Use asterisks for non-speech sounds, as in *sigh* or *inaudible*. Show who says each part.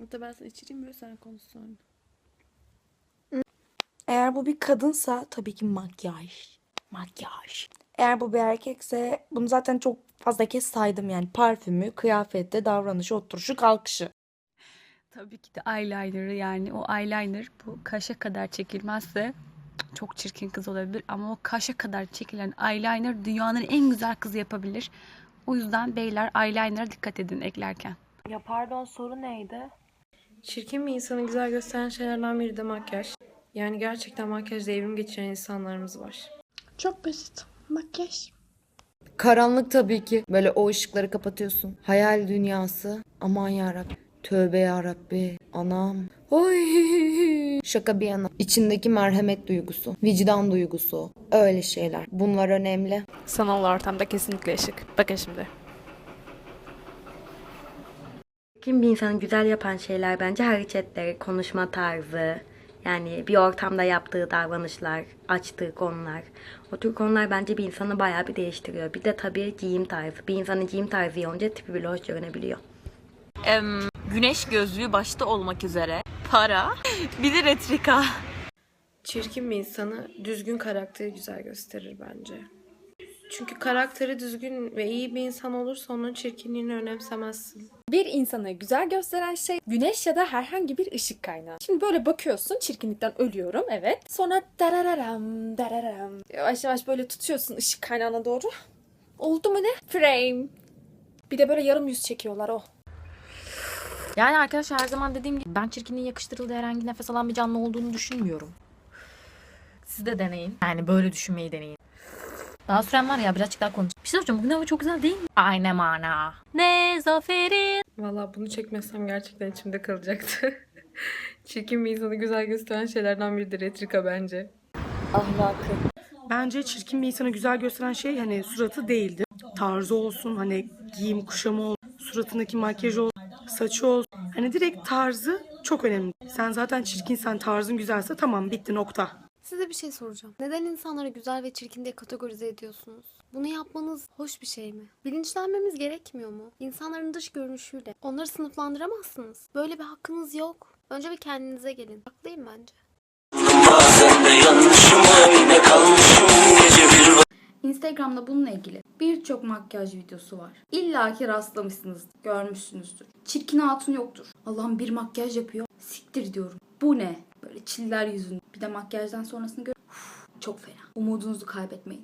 Speaker 1: Hatta ben sana içireyim böyle sen konuş sonra.
Speaker 2: Eğer bu bir kadınsa tabii ki makyaj. Makyaj. Eğer bu bir erkekse bunu zaten çok fazla kez saydım yani. Parfümü, kıyafette, davranışı, oturuşu, kalkışı.
Speaker 3: Tabii ki de eyeliner'ı yani o eyeliner bu kaşa kadar çekilmezse çok çirkin kız olabilir ama o kaşa kadar çekilen eyeliner dünyanın en güzel kızı yapabilir. O yüzden beyler eyeliner'a dikkat edin eklerken.
Speaker 2: Ya pardon soru neydi?
Speaker 1: Çirkin bir insanı güzel gösteren şeylerden biri de makyaj. Yani gerçekten makyajla evrim geçiren insanlarımız var.
Speaker 4: Çok basit. Makyaj.
Speaker 5: Karanlık tabii ki. Böyle o ışıkları kapatıyorsun. Hayal dünyası. Aman yarabbim. Tövbe yarabbi. Anam. Oy. *laughs* Şaka bir yana. İçindeki merhamet duygusu. Vicdan duygusu. Öyle şeyler. Bunlar önemli.
Speaker 4: Sanal ortamda kesinlikle ışık. Bakın şimdi.
Speaker 6: Kim bir insanı güzel yapan şeyler bence hareketleri, konuşma tarzı, yani bir ortamda yaptığı davranışlar, açtığı konular. O tür konular bence bir insanı bayağı bir değiştiriyor. Bir de tabii giyim tarzı. Bir insanın giyim tarzı iyi olunca tipi bile hoş görünebiliyor.
Speaker 7: güneş gözlüğü başta olmak üzere para *laughs* bir de retrika.
Speaker 1: Çirkin bir insanı düzgün karakteri güzel gösterir bence. Çünkü karakteri düzgün ve iyi bir insan olursa onun çirkinliğini önemsemezsin.
Speaker 8: Bir insanı güzel gösteren şey güneş ya da herhangi bir ışık kaynağı. Şimdi böyle bakıyorsun çirkinlikten ölüyorum evet. Sonra darararam darararam. Yavaş yavaş böyle tutuyorsun ışık kaynağına doğru. Oldu mu ne? Frame. Bir de böyle yarım yüz çekiyorlar o.
Speaker 9: Yani arkadaşlar her zaman dediğim gibi ben çirkinliğin yakıştırıldığı herhangi nefes alan bir canlı olduğunu düşünmüyorum. Siz de deneyin. Yani böyle düşünmeyi deneyin. Daha süren var ya birazcık daha konuş. Şey soracağım bugün hava çok güzel değil mi? Ayne mana. Ne zaferin.
Speaker 1: Valla bunu çekmezsem gerçekten içimde kalacaktı. *laughs* Çirkin bir insanı güzel gösteren şeylerden biri de retrika bence.
Speaker 10: Bence çirkin bir insanı güzel gösteren şey hani suratı değildir. Tarzı olsun, hani giyim kuşamı olsun, suratındaki makyaj olsun, saçı olsun. Hani direkt tarzı çok önemli. Sen zaten çirkinsen, tarzın güzelse tamam bitti nokta.
Speaker 4: Size bir şey soracağım. Neden insanları güzel ve çirkin diye kategorize ediyorsunuz? Bunu yapmanız hoş bir şey mi? Bilinçlenmemiz gerekmiyor mu? İnsanların dış görünüşüyle. Onları sınıflandıramazsınız. Böyle bir hakkınız yok. Önce bir kendinize gelin. Haklıyım bence.
Speaker 11: Instagram'da bununla ilgili birçok makyaj videosu var. İlla ki rastlamışsınız, görmüşsünüzdür. Çirkin hatun yoktur. Allah'ım bir makyaj yapıyor. Siktir diyorum. Bu ne? Böyle çiller yüzünde. Bir de makyajdan sonrasını gör. Uf, çok fena. Umudunuzu kaybetmeyin.